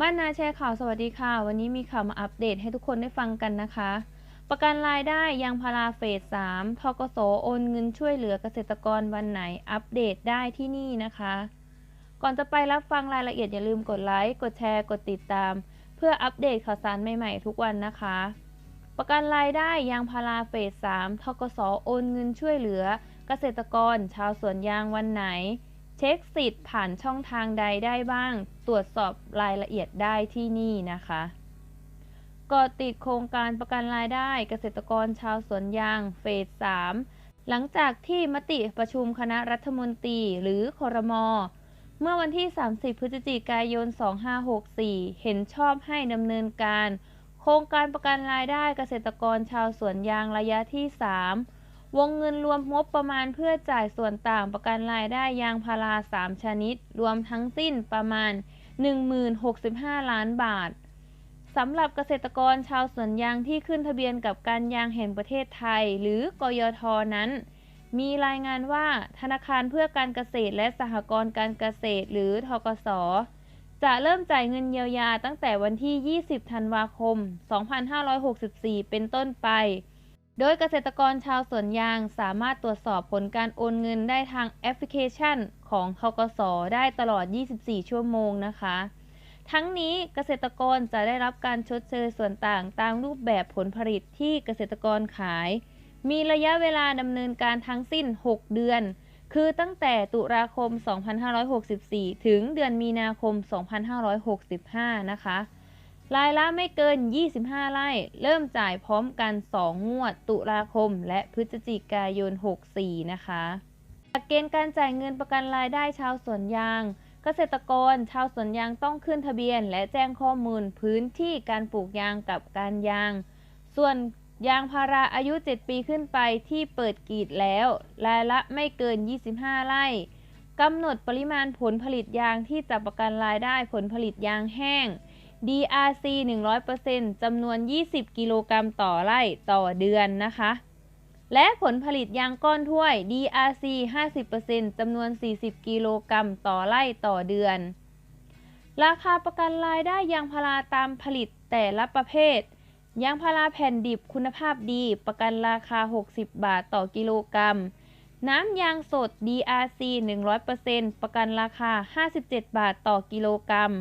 บ้านนาแชร์ข่าวสวัสดีค่ะ วันนี้มีข่าวมาอัปเดตให้ทุกคนได้ฟังกันนะคะ ประกันรายได้ยางพาราเฟส 3ทกสโอนเงินช่วยเหลือเกษตรกรวันไหนอัปเดตได้ที่นี่นะคะ ก่อนจะไปรับฟังรายละเอียดอย่าลืมกดไลค์ กดแชร์ กดติดตาม เพื่ออัปเดตข่าวสารใหม่ ๆ ทุกวันนะคะ ประกันรายได้ยางพาราเฟส 3ทกสโอนเงินช่วยเหลือ เกษตรกร ชาวสวนยางวันไหน เช็คสิทธิ์ผ่านช่องทางใดได้บ้าง ตรวจสอบรายละเอียดได้ที่นี่นะคะกาะติดโครงการประกันรายได้เกษตรกรชาวสวนยางเฟส 3 หลังจากที่มติประชุมคณะรัฐมนตรีหรือคอรมอเมื่อวันที่ 30 พฤศจิกายน 2564 เห็นชอบให้ดำเนินการ โครงการประกันรายได้เกษตรกรชาวสวนยางระยะที่ 3 วงเงินรวมงบประมาณเพื่อจ่ายส่วนต่างประกันรายได้ยางพารา 3 ชนิด รวมทั้งสิ้นประมาณ 1065 ล้านบาทสำหรับเกษตรกรชาวสวนยางที่ขึ้นทะเบียนกับการยางแห่งประเทศไทย หรือกยทนั้น มีรายงานว่าธนาคารเพื่อการเกษตรและสหกรณ์การเกษตร หรือทกส จะเริ่มจ่ายเงินเยียวยาตั้งแต่วันที่ 20 ธันวาคม 2564 เป็นต้นไป โดยเกษตรกรชาวสวนยางสามารถตรวจสอบผลการโอนเงินได้ทางแอปพลิเคชันของทกสได้ตลอด 24 ชั่วโมงนะคะ ทั้งนี้เกษตรกรจะได้รับการชดเชยส่วนต่างตามรูปแบบผลผลิตที่เกษตรกรขาย มีระยะเวลาดำเนินการทั้งสิ้น 6 เดือน คือตั้งแต่ตุลาคม 2564 ถึงเดือนมีนาคม 2565 นะคะ รายละไม่เกิน 25 ไร่ เริ่มจ่ายพร้อมกัน 2 งวด ตุลาคม และพฤศจิกายน 64 นะคะหลักเกณฑ์การจ่ายเงินประกันรายได้ชาวสวนยาง เกษตรกรชาวสวนยางต้องขึ้นทะเบียน และแจ้งข้อมูลพื้นที่การปลูกยางกับการยาง ส่วนยางพาราอายุ 7 ปีขึ้นไปที่เปิดกรีดแล้ว รายละไม่เกิน 25 ไร่กำหนดปริมาณผลผลิตยางที่จะประกันรายได้ผลผลิตยางแห้ง DRC 100%จำนวน 20 กิโลกรัมต่อไร่ต่อเดือนนะคะ และผลผลิตยางก้อนถ้วย DRC 50%จำนวน 40 กิโลกรัมต่อไร่ต่อเดือน ราคาประกันรายได้ยางพาราตามผลิตแต่ละประเภท ยางพาราแผ่นดิบคุณภาพดีประกันราคา 60 บาทต่อกิโลกรัม น้ำยางสด DRC 100%ประกันราคา 57 บาทต่อกิโลกรัม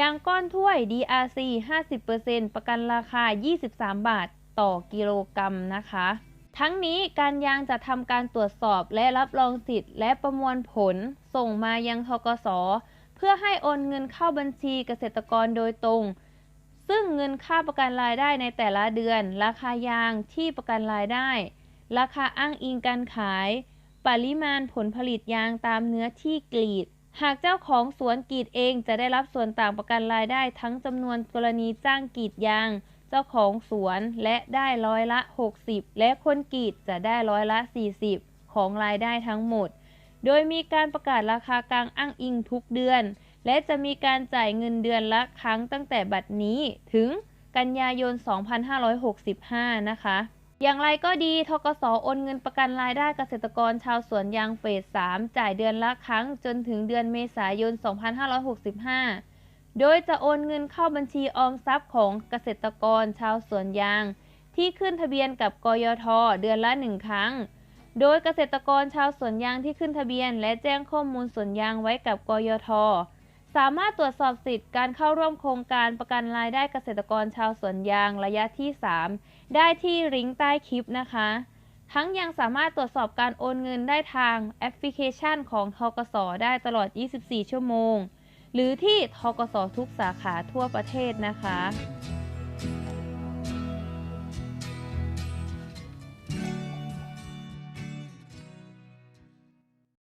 ยางก้อนถ้วย DRC 50%ประกันราคา 23 บาทต่อกิโลกรัมนะคะ ทั้งนี้การยางจะทำการตรวจสอบและรับรองสิทธิ์ และประมวลผล ส่งมายังทกส เพื่อให้โอนเงินเข้าบัญชีเกษตรกรโดยตรง ซึ่งเงินค่าประกันรายได้ในแต่ละเดือน ราคายางที่ประกันรายได้ ราคาอ้างอิงการขาย ปริมาณผลผลิตยางตามเนื้อที่กรีด หากเจ้าของสวนกรีดเองจะได้รับส่วนต่างประกันรายได้ทั้งจำนวนกรณีจ้างกรีดยาง เจ้าของสวนและได้ร้อยละ 60 และคนกรีดจะได้ร้อยละ 40 ของรายได้ทั้งหมด โดยมีการประกาศราคากลางอ้างอิงทุกเดือน และจะมีการจ่ายเงินเดือนละครั้งตั้งแต่บัดนี้ถึงกันยายน 2565 นะคะ อย่างไรก็ดี ทกสโอนเงินประกันรายได้เกษตรกรชาวสวนยางเฟส 3 จ่ายเดือนละครั้งจนถึงเดือนเมษายน 2565 โดยจะโอนเงินเข้าบัญชีออมทรัพย์ของเกษตรกรชาวสวนยาง ที่ขึ้นทะเบียนกับกยท เดือนละหนึ่งครั้ง โดยเกษตรกรชาวสวนยางที่ขึ้นทะเบียน และแจ้งข้อมูลสวนยางไว้กับกยท สามารถตรวจสอบสิทธิ์การเข้าร่วมโครงการประกันรายได้เกษตรกรชาวสวนยางระยะที่ 3 ได้ที่ลิงก์ใต้คลิปนะคะ ทั้งยังสามารถตรวจสอบการโอนเงินได้ทางแอปพลิเคชันของทกสได้ตลอด 24 ชั่วโมง หรือที่ทกสทุกสาขาทั่วประเทศนะคะ